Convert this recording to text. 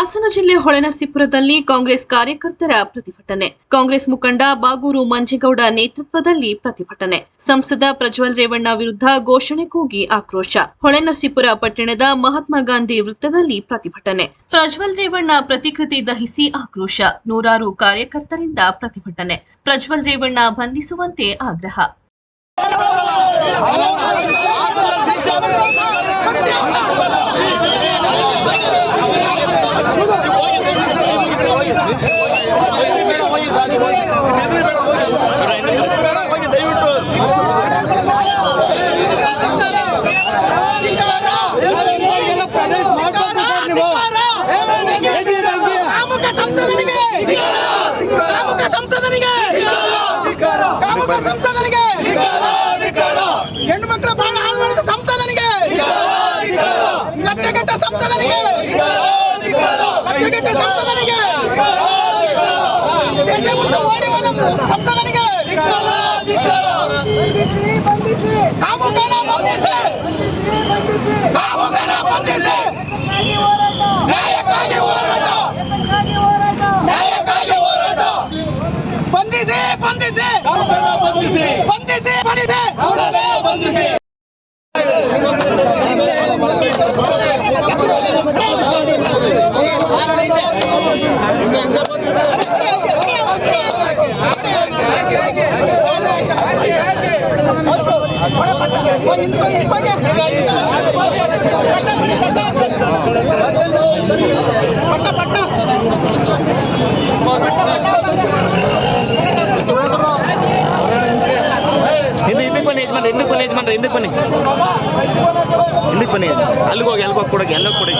ಹಾಸನ ಜಿಲ್ಲೆ ಹೊಳೆನರಸೀಪುರದಲ್ಲಿ ಕಾಂಗ್ರೆಸ್ ಕಾರ್ಯಕರ್ತರ ಪ್ರತಿಭಟನೆ. ಕಾಂಗ್ರೆಸ್ ಮುಖಂಡ ಬಾಗೂರು ಮಂಜೇಗೌಡ ನೇತೃತ್ವದಲ್ಲಿ ಪ್ರತಿಭಟನೆ. ಸಂಸದ ಪ್ರಜ್ವಲ್ ರೇವಣ್ಣ ವಿರುದ್ಧ ಘೋಷಣೆ ಕೂಗಿ ಆಕ್ರೋಶ. ಹೊಳೆನರಸೀಪುರ ಪಟ್ಟಣದ ಮಹಾತ್ಮ ಗಾಂಧಿ ವೃತ್ತದಲ್ಲಿ ಪ್ರತಿಭಟನೆ. ಪ್ರಜ್ವಲ್ ರೇವಣ್ಣ ಪ್ರತಿಕೃತಿ ದಹಿಸಿ ಆಕ್ರೋಶ. ನೂರಾರು ಕಾರ್ಯಕರ್ತರಿಂದ ಪ್ರತಿಭಟನೆ. ಪ್ರಜ್ವಲ್ ರೇವಣ್ಣ ಬಂಧಿಸುವಂತೆ ಆಗ್ರಹ. ಸಂಸದನಿಗೆ ಹೆಣ್ಣು ಮಕ್ಕಳ ಬಾಳ ಹಾಳು ಮಾಡಿದ ಸಂಸದನಿಗೆ ಲಕ್ಷಗಟ್ಟ ಸಂಸದನಿಗೆ. ಸಂಸದನಿಗೆ. ಬಂದಿಸಿ ಬಂದಿಸಿ ಬಂದಿಸಿ ಬಂದಿಸಿ ಸಂಸದನಿಗೆ ಕಾಮುಕನ ಬಂಧಿಸಿ. ಕಾಮುಕನ ಬಂಧಿಸಿ. ನ್ಯಾಯಕ್ಕಾಗಿ ಹೋರಾಟ. ನ್ಯಾಯಕ್ಕಾಗಿ ಹೋರಾಟ. ಬಂಧಿಸಿ ಬಂಧಿಸಿ. ಬಂಧಿಸಿ ಬಂಧಿಸಿ. ಬನ್ನಿ ಯಜಮಾನ್ರೆ ಹಿಂದಕ್ಕೆ ಬನ್ನಿ ಯಜಮಾನ್ರೆ ಹಿಂದಕ್ಕೆ ಬನ್ನಿ. ಹಿಂದಕ್ಕೆ ಬನ್ನಿ. ಅಲ್ಲಿಗೆ ಹೋಗಿ ಅಲ್ಲಿಗೆ ಹೋಗಿ ಕೊಡೋಕೆ ಎಲ್ಲ ಕೊಡಿ.